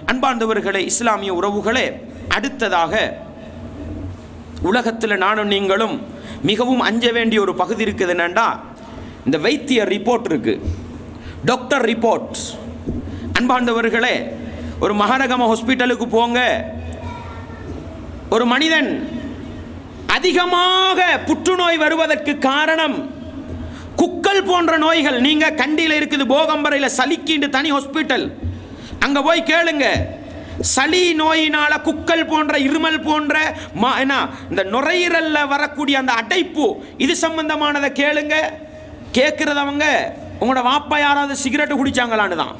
அன்பார்ந்தவர்களே இஸ்லாமிய உறவுகளே அடுத்ததாக உலகத்தில் நானும் நீங்களும் மிகவும் அஞ்ச வேண்டிய ஒரு பகுதி இருக்குது என்னென்னா இந்த வைத்திய ரிப்போர்ட் இருக்கு. Doctor report. அன்பார்ந்தவர்களே ஒரு மகாநகம ஹாஸ்பிட்டலுக்கு போங்க. ஒரு மனிதன் அதிகமாக புற்றுநோய் வருவதற்கு காரணம் குக்கல் போன்ற நோய்கள். நீங்கள் கண்டியில் இருக்குது போகம்பரையில் சலிக்கின்ற தனி ஹாஸ்பிட்டல் அங்க போய் கேளுங்க. சளி நோயினால குக்கல் போன்ற இருமல் போன்ற மா- என்ன இந்த நுரையீரல்ல வரக்கூடிய அந்த அடைப்பு இது சம்பந்தமானதை கேளுங்க. கேட்கறதவங்க உங்களோட வாப்பா யாராவது சிகரெட் குடிச்சாங்களான்னு தான்.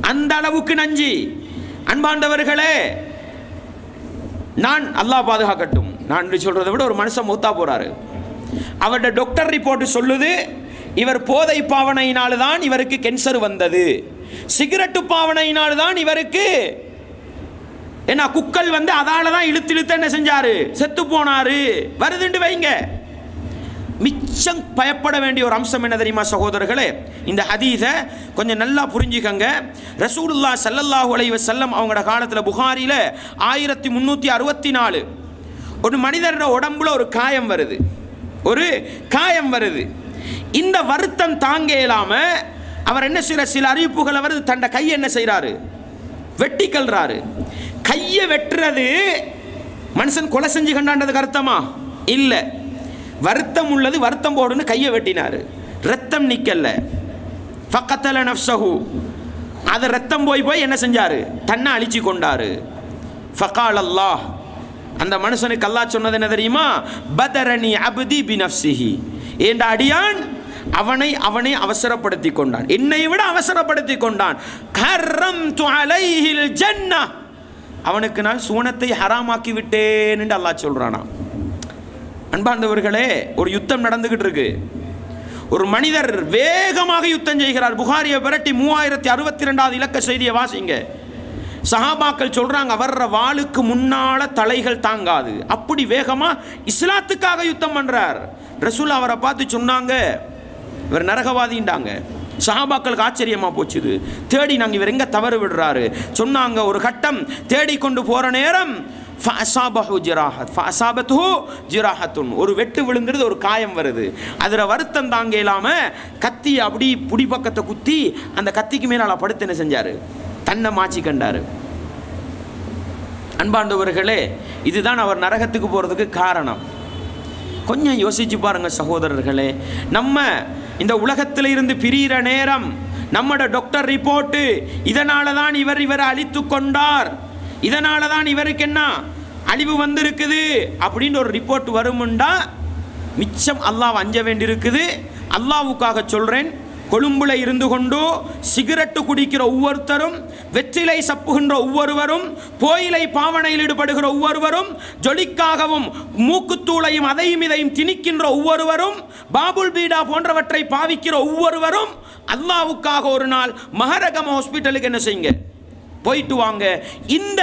அந்த அளவுக்கு நஞ்சு. அன்பாண்டவர்களே நான் அல்லாஹ் பாதுகாக்கட்டும். நான் சொல்றதை விட ஒரு மனுஷன் மூத்தா போறாரு. அவருடைய டாக்டர் ரிப்போர்ட் சொல்லுது இவர் போதை பாவனையினால் தான் இவருக்கு கேன்சர் வந்தது. சிகரெட்டு பாவனையினால் தான் இவருக்கு என்ன குக்கல் வந்து அதால தான் இழுத்து இழுத்து என்ன செஞ்சாரு? செத்து போனாரு. வருதுண்டு வைங்க. மிச்சம் பயப்பட வேண்டிய ஒரு அம்சம் என்ன தெரியுமா சகோதரர்களே? இந்த ஹதீஸை கொஞ்சம் நல்லா புரிஞ்சுக்கங்க. ரசூலுல்லா சல்லல்லாஹு அலைவ செல்லம் அவங்களோட காலத்தில் புகாரியில் ஆயிரத்தி முந்நூற்றி அறுபத்தி நாலு ஒரு மனிதரோட உடம்புல ஒரு காயம் வருது. ஒரு காயம் வருது. இந்த வருத்தம் தாங்க இல்லாமல் அவர் என்ன செய்யற சில அறிவிப்புகளை வருது தண்ட கையை என்ன செய்கிறாரு வெட்டி கல்றாரு. கையை வெட்டுறது மனுஷன் கொலை செஞ்சு கண்டாண்டதுக்கு அர்த்தமா? இல்லை. வருத்தம் உள்ளது வருத்தம் போடுன்னு கையை வெட்டினாரு. ரத்தம் நிக்கல. ஃபக்கத்தல நஃப்சஹு அது ரத்தம் போய் போய் என்ன செஞ்சாரு? தன்னை அழிச்சு கொண்டாரு. ஃபகால் அல்லாஹ் அந்த மனுஷனுக்கு அல்லாஹ் சொன்னது என்ன தெரியுமா? பதரணி அபுதி பி நஃப்சிஹி ஏண்டா அடியான்? அவனை அவனை அவசரப்படுத்தி கொண்டான் என்னை விட அவசரப்படுத்தி கொண்டான் கர்ரம்து அலைஹில் ஜன்னah அவனுக்கு நான் சுவனத்தை ஹராமாக்கி விட்டேன் என்று அல்லாஹ் சொல்றானா. அன்பார்ந்தவர்களே ஒரு யுத்தம் நடந்துகிட்டு இருக்கு. ஒரு மனிதர் வேகமாக யுத்தம் செய்கிறார். புகாரியை விரட்டி மூவாயிரத்தி அறுபத்தி ரெண்டாவது இலக்க செய்தியை வாசிங்க. சஹாபாக்கள் சொல்றாங்க வர்ற வாளுக்கு முன்னால தலைகள் தாங்காது. அப்படி வேகமா இஸ்லாத்துக்காக யுத்தம் பண்றார். ரசூல் அவரை பார்த்து சொன்னாங்க இவர் நரகவாதின்றாங்க சஹாபாக்களுக்கு ஆச்சரியமா போச்சுது. தேடி நாங்கள் இவர் எங்க தவறு விடுறாரு? சொன்னாங்க ஒரு கட்டம் தேடி கொண்டு போற நேரம் ஃபஅசாபஹு ஜிராஹத் ஃபஅசாபத்துஹு ஜிராஹத்துன். ஒரு வெட்டு விழுந்துருது ஒரு காயம் வருது. அதில் வருத்தம் தாங்க இல்லாமல் கத்தி அப்படி புடி பக்கத்தை குத்தி அந்த கத்திக்கு மேலே மேலால படுத்து என்ன செஞ்சார்? தன்னை மாச்சி கண்டார். அன்பாண்டவர்களே இதுதான் அவர் நரகத்துக்கு போகிறதுக்கு காரணம். கொஞ்சம் யோசிச்சு பாருங்க சகோதரர்களே நம்ம இந்த உலகத்தில் இருந்து பிரியிற நேரம் நம்மட டாக்டர் ரிப்போர்ட்டு இதனால தான் இவர் இவரை அழித்து கொண்டார். இதனால தான் இவருக்கு என்ன அழிவு வந்திருக்குது அப்படின்னு ஒரு ரிப்போர்ட் வருமுண்டா? மிச்சம் அல்லாஹ் அஞ்ச வேண்டியிருக்குது. அல்லாவுக்காக சொல்கிறேன் கொழும்புல இருந்து கொண்டு சிகரெட்டு குடிக்கிற ஒவ்வொருத்தரும் வெற்றிலை சப்புகின்ற ஒவ்வொருவரும் போயிலை பாவனையில் ஈடுபடுகிற ஒவ்வொருவரும் ஜொலிக்காகவும் மூக்குத்தூளையும் அதையும் இதையும் திணிக்கின்ற ஒவ்வொருவரும் பாபுல் பீடா போன்றவற்றை பாவிக்கிற ஒவ்வொருவரும் அல்லாவுக்காக ஒரு நாள் மகரகம் ஹாஸ்பிட்டலுக்கு என்ன செய்யுங்க? போயிட்டு வாங்க. இந்த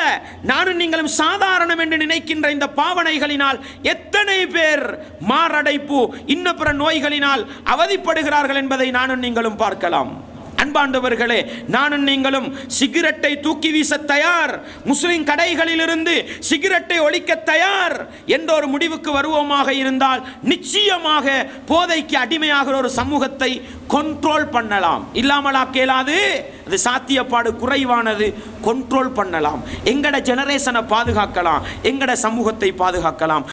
நானும் நீங்களும் சாதாரணம் என்று நினைக்கின்ற இந்த பாவனைகளினால் எத்தனை பேர் மாரடைப்பு இன்ன பிற நோய்களினால் அவதிப்படுகிறார்கள் என்பதை நானும் நீங்களும் பார்க்கலாம். அன்பாண்டவர்களே நானும் நீங்களும் சிகரெட்டை தூக்கி வீச தயார் முஸ்லிம் கடைகளிலிருந்து சிகரெட்டை ஒழிக்க தயார் என்ற ஒரு முடிவுக்கு வருவோமாக இருந்தால் நிச்சயமாக போதைக்கு அடிமையாகிற ஒரு சமூகத்தை கொண்ட்ரோல் பண்ணலாம். இல்லாமலா கேளாது அது சாத்தியப்பாடு குறைவானது கண்ட்ரோல் பண்ணலாம். எங்கட ஜெனரேஷனை பாதுகாக்கலாம் எங்கட சமூகத்தை பாதுகாக்கலாம்.